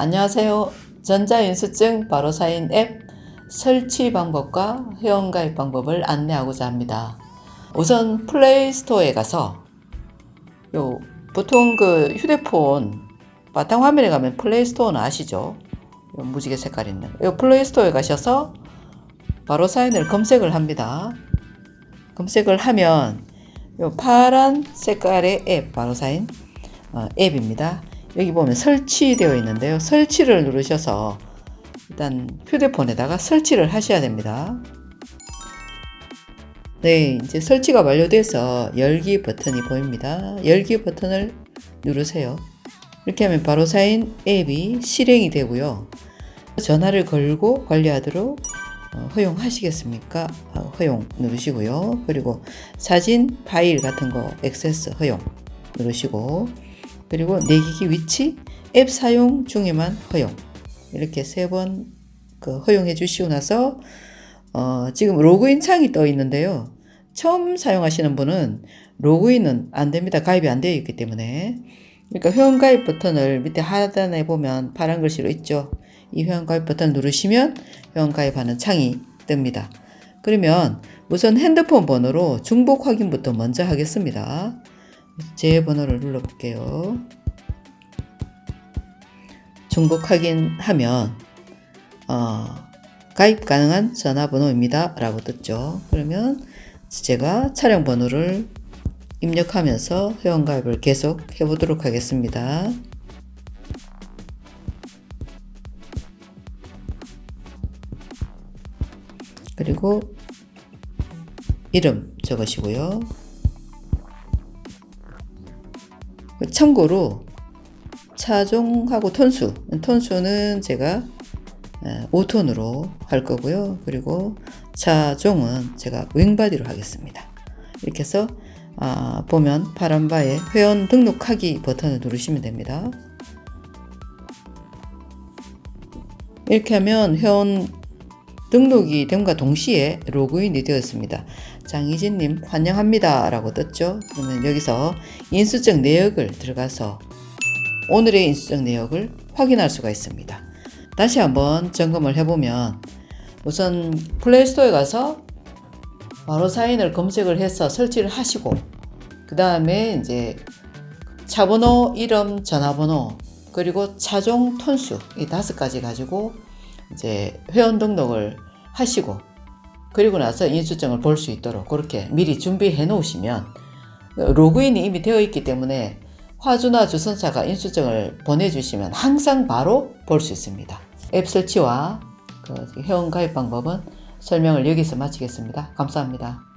안녕하세요. 전자인수증 바로사인 앱 설치 방법과 회원가입 방법을 안내하고자 합니다. 우선 플레이스토어에 가서 요 보통 그 휴대폰 바탕 화면에 가면 플레이스토어는 아시죠? 요 무지개 색깔 있는 요 플레이스토어에 가셔서 바로 사인을 검색을 합니다. 검색을 하면 요 파란 색깔의 앱 바로 사인 어, 앱입니다. 여기 보면 설치되어 있는데요. 설치를 누르셔서 일단 휴대폰에다가 설치를 하셔야 됩니다. 네, 이제 설치가 완료돼서 열기 버튼이 보입니다. 열기 버튼을 누르세요. 이렇게 하면 바로 사인 앱이 실행이 되고요. 전화를 걸고 관리하도록 어, 허용하시겠습니까? 어, 허용 누르시고요. 그리고 사진 파일 같은 거 액세스 허용 누르시고 그리고 내 기기 위치 앱 사용 중에만 허용 이렇게 세 번 그 허용해 주시고 나서 어, 지금 로그인 창이 떠 있는데요. 처음 사용하시는 분은 로그인은 안 됩니다. 가입이 안 되어 있기 때문에. 그러니까 회원가입 버튼을 밑에 하단에 보면 파란 글씨로 있죠. 이 회원가입 버튼 누르시면 회원가입하는 창이 뜹니다. 그러면 우선 핸드폰 번호로 중복 확인부터 먼저 하겠습니다. 제 번호를 눌러볼게요. 중복 확인하면 어, 가입 가능한 전화번호입니다. 라고 떴죠. 그러면 제가 차량 번호를 입력하면서 회원가입을 계속 해보도록 하겠습니다. 그리고 이름 적으시고요. 참고로 차종하고 톤수, 톤수는 제가 5톤으로 할 거고요. 그리고 차종은 제가 윙바디로 하겠습니다. 이렇게 해서 아, 보면 파란 바에 회원 등록하기 버튼을 누르시면 됩니다. 이렇게 하면 회원 등록이 됨과 동시에 로그인이 되었습니다. 장희진님 환영합니다 라고 떴죠. 그러면 여기서 인수증 내역을 들어가서 오늘의 인수증 내역을 확인할 수가 있습니다. 다시 한번 점검을 해보면 우선 플레이스토어에 가서 바로 사인을 검색을 해서 설치를 하시고 그 다음에 이제 차번호, 이름, 전화번호 그리고 차종 톤수 이 다섯 가지 가지고 이제 회원 등록을 하시고 그리고 나서 인수증을 볼 수 있도록 그렇게 미리 준비해 놓으시면 로그인이 이미 되어 있기 때문에 화주나 주선사가 인수증을 보내주시면 항상 바로 볼 수 있습니다. 앱 설치와 그 회원 가입 방법은 설명을 여기서 마치겠습니다. 감사합니다.